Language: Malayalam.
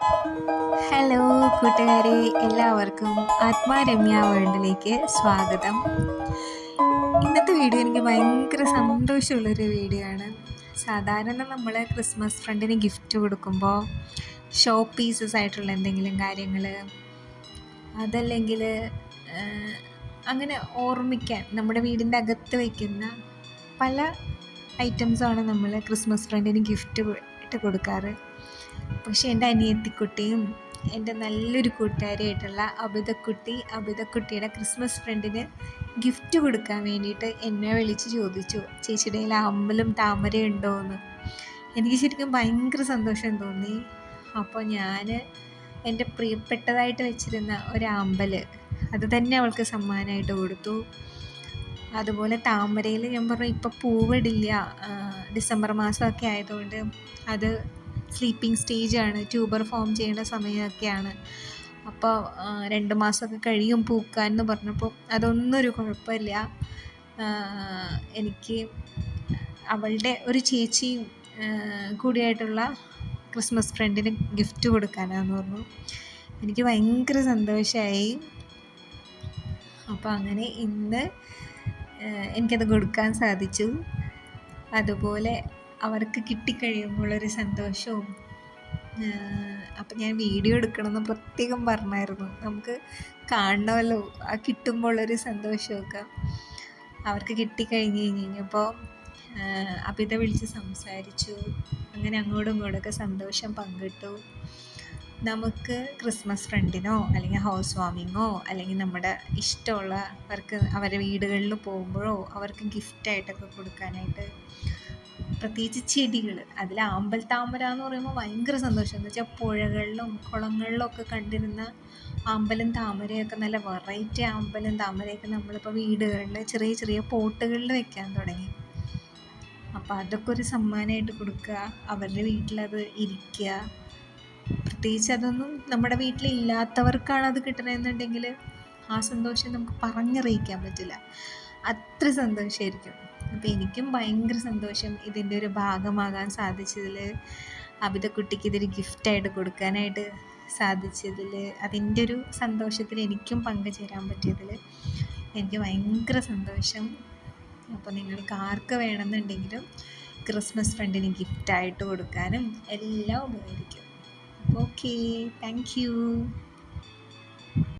ഹലോ കൂട്ടുകാരെ. എല്ലാവർക്കും ആത്മാരമ്യ വേൾഡിലേക്ക് സ്വാഗതം. ഇന്നത്തെ വീഡിയോ എനിക്ക് ഭയങ്കര സന്തോഷമുള്ളൊരു വീഡിയോ ആണ്. സാധാരണ നമ്മൾ ക്രിസ്മസ് ഫ്രണ്ടിന് ഗിഫ്റ്റ് കൊടുക്കുമ്പോൾ ഷോ പീസസ് ആയിട്ടുള്ള എന്തെങ്കിലും കാര്യങ്ങൾ അതല്ലെങ്കിൽ അങ്ങനെ ഓർമ്മിക്കാൻ നമ്മുടെ വീടിന്റെ അകത്ത് വയ്ക്കുന്ന പല ഐറ്റംസാണ് നമ്മൾ ക്രിസ്മസ് ഫ്രണ്ടിന് ഗിഫ്റ്റ് ഇട്ട് കൊടുക്കാറ്. പക്ഷെ എന്റെ അനിയത്തിക്കുട്ടിയും എന്റെ നല്ലൊരു കൂട്ടുകാരിയായിട്ടുള്ള അബിതക്കുട്ടി അബിതക്കുട്ടിയുടെ ക്രിസ്മസ് ഫ്രണ്ടിന് ഗിഫ്റ്റ് കൊടുക്കാൻ വേണ്ടിയിട്ട് എന്നെ വിളിച്ച് ചോദിച്ചു. ചേച്ചിയുടെ കയ്യിൽ അമ്പലും താമരയും ഉണ്ടോ എന്ന് എനിക്ക് ശരിക്കും ഭയങ്കര സന്തോഷം തോന്നി. അപ്പോൾ ഞാൻ എന്റെ പ്രിയപ്പെട്ടതായിട്ട് വെച്ചിരുന്ന ഒരു അമ്പൽ അത് തന്നെ അവൾക്ക് സമ്മാനമായിട്ട് കൊടുത്തു. അതുപോലെ താമരയിൽ ഞാൻ പറഞ്ഞു ഇപ്പോൾ പൂവിടില്ല. ഡിസംബർ മാസമൊക്കെ ആയതുകൊണ്ട് അത് സ്ലീപ്പിംഗ് സ്റ്റേജാണ് ട്യൂബർ ഫോം ചെയ്യേണ്ട സമയമൊക്കെയാണ്. അപ്പോൾ രണ്ട് മാസമൊക്കെ കഴിയും പൂക്കാൻ എന്ന് പറഞ്ഞപ്പോൾ അതൊന്നും ഒരു കുഴപ്പമില്ല എനിക്ക് അവളുടെ ഒരു ചേച്ചിയും കൂടിയായിട്ടുള്ള ക്രിസ്മസ് ഫ്രണ്ടിന് ഗിഫ്റ്റ് കൊടുക്കാനാന്ന് പറഞ്ഞു. എനിക്ക് ഭയങ്കര സന്തോഷമായി അപ്പോൾ അങ്ങനെ ഇന്ന് എനിക്കത് കൊടുക്കാൻ സാധിച്ചു. അതുപോലെ അവർക്ക് കിട്ടിക്കഴിയുമ്പോൾ ഒരു സന്തോഷവും അപ്പം ഞാൻ വീഡിയോ എടുക്കണമെന്ന് പ്രത്യേകം പറഞ്ഞായിരുന്നു. നമുക്ക് കാണണമല്ലോ ആ കിട്ടുമ്പോഴൊരു സന്തോഷമൊക്കെ അവർക്ക് കിട്ടിക്കഴിഞ്ഞ് കഴിഞ്ഞ് കഴിഞ്ഞപ്പോൾ അഭിത വിളിച്ച് സംസാരിച്ചു. അങ്ങനെ അങ്ങോട്ടും ഇങ്ങോട്ടൊക്കെ സന്തോഷം പങ്കിട്ടു. നമുക്ക് ക്രിസ്മസ് ഫ്രണ്ടിനോ അല്ലെങ്കിൽ ഹൗസ് വാമിങ്ങോ അല്ലെങ്കിൽ നമ്മുടെ ഇഷ്ടമുള്ളവർക്ക് അവരുടെ വീടുകളിൽ പോകുമ്പോഴോ അവർക്ക് ഗിഫ്റ്റായിട്ടൊക്കെ കൊടുക്കാനായിട്ട് പ്രത്യേകിച്ച് ചെടികൾ അതിൽ ആമ്പൽ താമര എന്ന് പറയുമ്പോൾ ഭയങ്കര സന്തോഷം. എന്ന് വെച്ചാൽ പുഴകളിലും കുളങ്ങളിലും ഒക്കെ കണ്ടിരുന്ന ആമ്പലും താമരയൊക്കെ നല്ല വെറൈറ്റി ആമ്പലും താമരയൊക്കെ നമ്മളിപ്പോൾ വീടുകളിൽ ചെറിയ ചെറിയ പോട്ടുകളിൽ വെക്കാൻ തുടങ്ങി. അപ്പോൾ അതൊക്കെ ഒരു സമ്മാനമായിട്ട് കൊടുക്കുക. അവരുടെ വീട്ടിലത് ഇരിക്കുക. പ്രത്യേകിച്ച് അതൊന്നും നമ്മുടെ വീട്ടിലില്ലാത്തവർക്കാണ് അത് കിട്ടണമെന്നുണ്ടെങ്കിൽ ആ സന്തോഷം നമുക്ക് പറഞ്ഞറിയിക്കാൻ പറ്റില്ല. അത്ര സന്തോഷമായിരിക്കും അപ്പോൾ എനിക്കും ഭയങ്കര സന്തോഷം ഇതിന്റെ ഒരു ഭാഗമാകാൻ സാധിച്ചതിൽ അബിതക്കുട്ടിക്ക് ഇതൊരു ഗിഫ്റ്റായിട്ട് കൊടുക്കാനായിട്ട് സാധിച്ചതിൽ അതിന്റെ ഒരു സന്തോഷത്തിൽ എനിക്കും പങ്കുചേരാൻ പറ്റിയതിൽ എനിക്ക് ഭയങ്കര സന്തോഷം. അപ്പോൾ നിങ്ങൾക്ക് ആർക്ക് വേണമെന്നുണ്ടെങ്കിലും ക്രിസ്മസ് ഫ്രണ്ടിന് ഗിഫ്റ്റായിട്ട് കൊടുക്കാനും എല്ലാം ഉപകരിക്കും. Okay thank you.